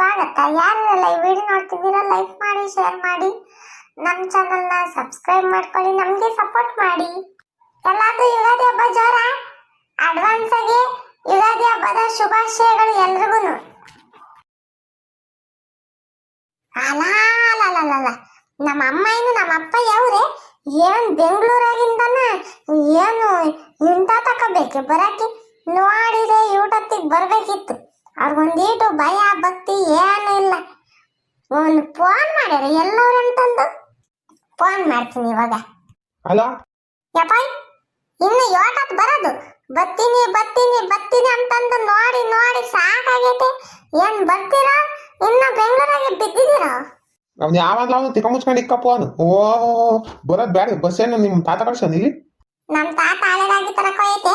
ಸ್ವಾಗತ ಯಾರೆಲ್ಲ ಈ ವಿಡಿಯೋ ನೋಡ್ತಿದ್ದೀರಾ ಲೈಕ್ ಮಾಡಿ ಶೇರ್ ಮಾಡಿ. ನಮ್ಮ ಚಾನಲ್ನ ಸಬ್ಸ್ಕ್ರೈಬ್ ಮಾಡ್ಕೊಳ್ಳಿ, ನಮಗೆ ಸಪೋರ್ಟ್ ಮಾಡಿ. ಎಲ್ಲಾದರೂ ಯುಗಾದಿ ಹಬ್ಬ ಜೋರ? ಅಡ್ವಾನ್ಸ್ ಆಗಿ ಯುಗಾದಿ ಹಬ್ಬದ ಶುಭಾಶಯಗಳು ಎಲ್ರಿಗೂ ಅಲಾಲಲಲಲ. ನಮ್ಮ ಅಮ್ಮ ಏನು ನಮ್ಮ ಅಪ್ಪ ಯಾವ್ರೆ? ಏನ್ ಬೆಂಗಳೂರಾಗಿಂದನ? ಏನು ಇಂತ ತಕೋಬೇಕು ಬರಕ್ಕೆ ನೋಡಿದೆ ಯೂಟತ್ತಿಗೆ ಬರ್ಬೇಕಿತ್ತು. ಅವ್ರಿಗೊಂದೀಟು ಭಯ ಭಕ್ತಿ ಏನು ಇಲ್ಲ. ಒಂದು ಫೋನ್ ಮಾಡ್ಯಾರ ಎಲ್ಲರೂ ಅಂತಂದು ಫೋನ್ ಮಾಡ್ತೀನಿ ಇವಾಗ. ಹಲೋ ಯಪ್ಪ ಇನ್ನು ಯೋಟತ್ ಬರೋದು. ಬತ್ತೀನಿ ಬತ್ತೀನಿ ಬತ್ತೀನಿ ಅಂತಂದು ನೋಡಿ ನೋಡಿ ಸಾಕಾಗೈತೆ. ಏನ್ ಬರ್ತೀರಾ? ಇನ್ನು ಬೆಂಗಳೂರಾಗೆ ಬಿದ್ದಿದ್ದೀರಾ? ಅವ್ನು ಯಾವಾಗಲೂ ಅವನು ತಿಕ್ಕ ಮುಚ್ಕೊಂಡು ಇಕ್ಕಪ್ಪ ಅವನು ಓ ಬರೋದು ಬೇಡ ಬಸ್ ಏನು ನಿಮ್ಮ ತಾತ ಕಳ್ಸೋದು ಇಲ್ಲಿ? ನಮ್ಮ ತಾತ ಹಳೆದಾಗಿ ತರಕೋಯೈತೆ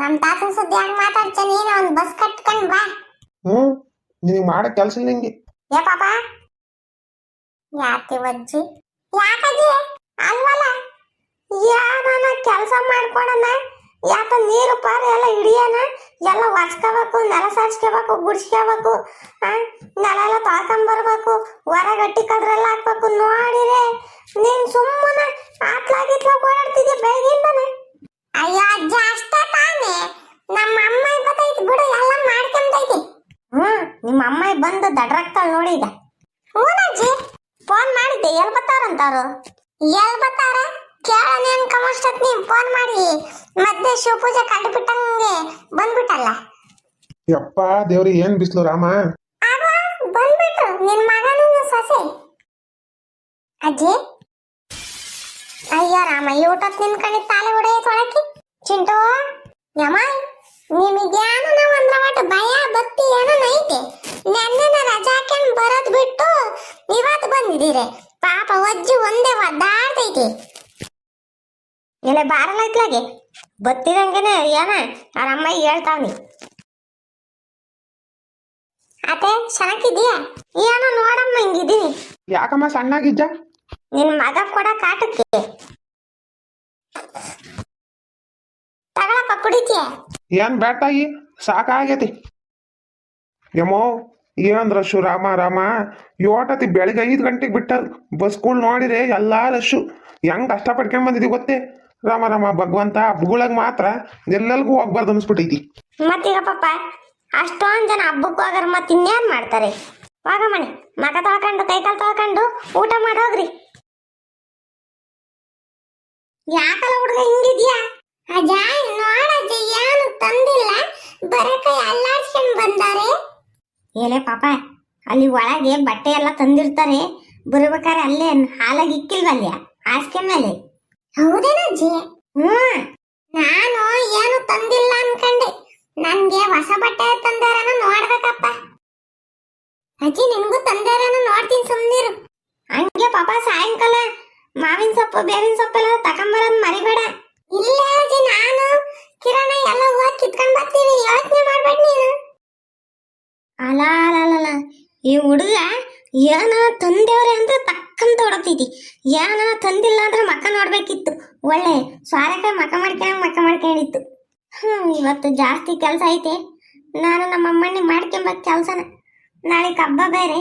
ನಮ್ ತಾತನ ಸುದ್ದಿ ಹಂಗ್ ಮಾತಾಡ್ತ ನೀನು ಒಂದ್ ಬಸ್ ಕಟ್ಕೊಂಡ್ ಬಾ. ಹ್ಮ್ ನಿನಗೆ ಮಾಡೋ ಕೆಲಸ ಇಲ್ಲ ಹಿಂಗೆ ಏ ಪಾಪ ಯಾಕೆ ಅಜ್ಜಿ ಯಾಕಜ್ಜಿ? ಅಲ್ವಲ್ಲ? ಯಾರನ ಕೆಲಸ ಮಾಡ್ಕೊಳನ? ಯಾಕ ನೀರು ಪಾರ ಎಲ್ಲ ಹಿಡಿಯೋಣ ಎಲ್ಲ ಒರ್ಸ್ಕೋಬೇಕು ನೆಲ ಸಾರ್ಸ್ಕೋಬೇಕು ಗುಡ್ಸ್ಕೋಬೇಕು ನೆಲ ಎಲ್ಲ ತೊಳ್ಕೊಂಬರ್ಬೇಕು ಹೊರಗಟ್ಟಿ ಕದ್ರೆಲ್ಲ ಹಾಕ್ಬೇಕು ನೋಡಿರೆ. ನೀನ್ ಸುಮ್ಮನೆ ಆತ್ಲಾಗಿತ್ಲ ಓಡಾಡ್ತಿದ್ಯ ಬೆಳಗಿಂದನೆ ಅಯ್ಯೋ ಅಜ್ಜ ಅಷ್ಟ ತಾನೇ ನಮ್ಮ ಅಮ್ಮ ಬತ್ತೈತಿ ಬಿಡು ಎಲ್ಲ ಮಾಡ್ಕೊಂಡೈತಿ ಹ್ಮ್ ಅಮ್ಮ ಬಂದು ದಡ್ರಾಗ್ತಾಳ ನೋಡಿ ಈಗ. ಹೂನಜ್ಜಿ ಫೋನ್ ಮಾಡಿದ್ದೆ ಎಲ್ ಬತ್ತಾರಂತಾರು ಎಲ್ ಬತ್ತಾರ ಕೇಳೋಣ ಅನ್ಕೊಂಬಷ್ಟೊತ್ ನೀವ್ ಫೋನ್ ಮಾಡಿ. ಮತ್ತೆ ಶಿವಪೂಜೆ ಕಂಡುಬಿಟ್ಟಂಗೆ ಬಂದ್ಬಿಟ್ಟಲ್ಲ. ಯಪ್ಪ ದೇವ್ರಿ ಏನ್ ಬಿಸ್ಲು ರಾಮ? ಆಗ ಬಂದ್ಬಿಟ್ರು ನಿನ್ ಮಗನೂ ಸೊಸೆ. ಅಜ್ಜಿ? ಅಯ್ಯೋ ರಾಮ ಊಟತ್ ನಿನ್ ಕಣಿ ತಾಲೆ ಹೊಡೆಯ ತೊಳಕಿ. ಚಿಂಟು ಯಮ ನಿಮಗೇನು ನಾವು ಅಂದ್ರ ಒಟ್ಟು ಭಯ ಭಕ್ತಿ ಏನೋ ಐತೆ ನೆನ್ನೆನ ರಜಾ ಹಾಕೊಂಡ್ ಬರೋದ್ ಬಿಟ್ಟು ಇವತ್ತು ಪಾಪ ಒಜ್ಜು ಒಂದೇ ಒದ್ದಾಡ್ತೈತಿ. ಇಲ್ಲ ಬಾರಲ್ಲ ಇತ್ಲಾಗೆ? ಬತ್ತಿರಂಗೆನೆ ಏನ ಅವ್ರ ಅಮ್ಮ ಹೇಳ್ತಾವ್ನಿ ಅತ್ತೆ ಚೆನ್ನಾಗಿದ್ಯಾ ಏನೋ ನೋಡಮ್ಮ ಹಿಂಗಿದೀನಿ ಯಾಕಮ್ಮ ಸಣ್ಣಾಗಿದ್ದ? ನಿನ್ ಮಗ ಕೊಡ ಕಾಟಕ್ಕೆ. ತಗಳಪ್ಪ ಕುಡಿತೀಯ? ಏನ್ ಬೇಟಾಗಿ ಸಾಕಾಗೈತಿ. ಯಮೋ ಏನ್ ಶು ರಾಮ ರಾಮ ಯೋಟತಿ ಬೆಳಿಗ್ಗೆ ಐದು ಗಂಟೆಗೆ ಬಿಟ್ಟಾರ. ಬಸ್ಗಳು ನೋಡಿರಿ ಎಲ್ಲಾ ರಶ್ಶು ಹೆಂಗ್ ಕಷ್ಟ ಪಡ್ಕೊಂಡ್ ಬಂದಿದ್ದೀವಿ ಗೊತ್ತೇ? ರಾಮ ರಾಮ, ಭಗವಂತ, ಹಬ್ಬಗಳಾಗ ಮಾತ್ರ ಎಲ್ಲೆಲ್ಗೂ ಹೋಗ್ಬಾರ್ದು ಅನ್ಸ್ಬಿಟ್ಟೈತಿ ಮತ್ತೀಗ ಪಾಪ ಅಷ್ಟೊಂದ್ ಜನ ಹಬ್ಬಕ್ಕೆ ಹೋಗರ್ ಮತ್ತೆ ಇನ್ನೇನ್ ಮಾಡ್ತಾರೆ? ಹೋಗಮ್ಮಣಿ ಮಗ ತೊಳ್ಕೊಂಡು ಕೈಕಾಲು ತೊಳ್ಕೊಂಡು ಊಟ ಮಾಡಿ ಹೋಗ್ರಿ. ಯಾಕಲ್ಲ ಹುಡುಗ ಹಿಂಗಿದ್ಯಾ? ಅಜ್ಜ ನೋಡಜ್ಜ, ಏನು ತಂದಿಲ್ಲ. ಬರಕ ಎಲ್ಲಾರ್ಸ್ಕೊಂಡ್ ಬಂದಾರೆ. ಏನೇ ಪಾಪ, ಅಲ್ಲಿ ಒಳಗೆ ಬಟ್ಟೆ ಎಲ್ಲ ತಂದಿರ್ತಾರೆ. ಬರ್ಬೇಕಾರೆ ಅಲ್ಲೇ ಹಾಲಾಗಿ ಇಕ್ಕಿಲ್ವಲ್ಯ ಹಾಸಿಗೆ ಮೇಲೆ? ಹೌದೇನಜ್ಜಿ ಹ್ಮ್ ನಾನು ಏನು ತಂದಿಲ್ಲ ಅನ್ಕಂಡೆ. ನನ್ಗೆ ಹೊಸ ಬಟ್ಟೆ ತಂದಾರನ ನೋಡ್ಬೇಕಪ್ಪ. ಅಜ್ಜಿ, ನಿನ್ಗೂ ತಂದಾರನ ನೋಡ್ತೀನಿ ಸುಮ್ನಿರು. ಹಂಗೆ ಪಾಪ ಸಾಯಂಕಾಲ ಮಾವಿನ ಸೊಪ್ಪು, ಬೇವಿನ ಸೊಪ್ಪೆಲ್ಲ ತಕೊಂಬರೋದ್ ಮರಿಬೇಡ. ಈ ಹುಡುಗ ಏನ ತಂದೇವ್ರೆ ಅಂದ್ರೆ ತಕ್ಕಂತ ಹೊಡತೈತಿ ಏನ ತಂದಿಲ್ಲ ಅಂದ್ರೆ ಮಕ ನೋಡ್ಬೇಕಿತ್ತು. ಒಳ್ಳೆ ಸ್ವಾರಕ ಮಕ ಮಾಡ್ಕೊಂಡ್ ಮಕ ಮಾಡ್ಕೊಂಡಿತ್ತು ಹ್ಮ್, ಇವತ್ತು ಜಾಸ್ತಿ ಕೆಲಸ ಐತೆ. ನಾನು ನಮ್ಮ ಮಾಡ್ಕೊಂಬೇಕು ಕೆಲಸನ. ನಾಳೆ ಕಬ್ಬ ಬೇರೆ.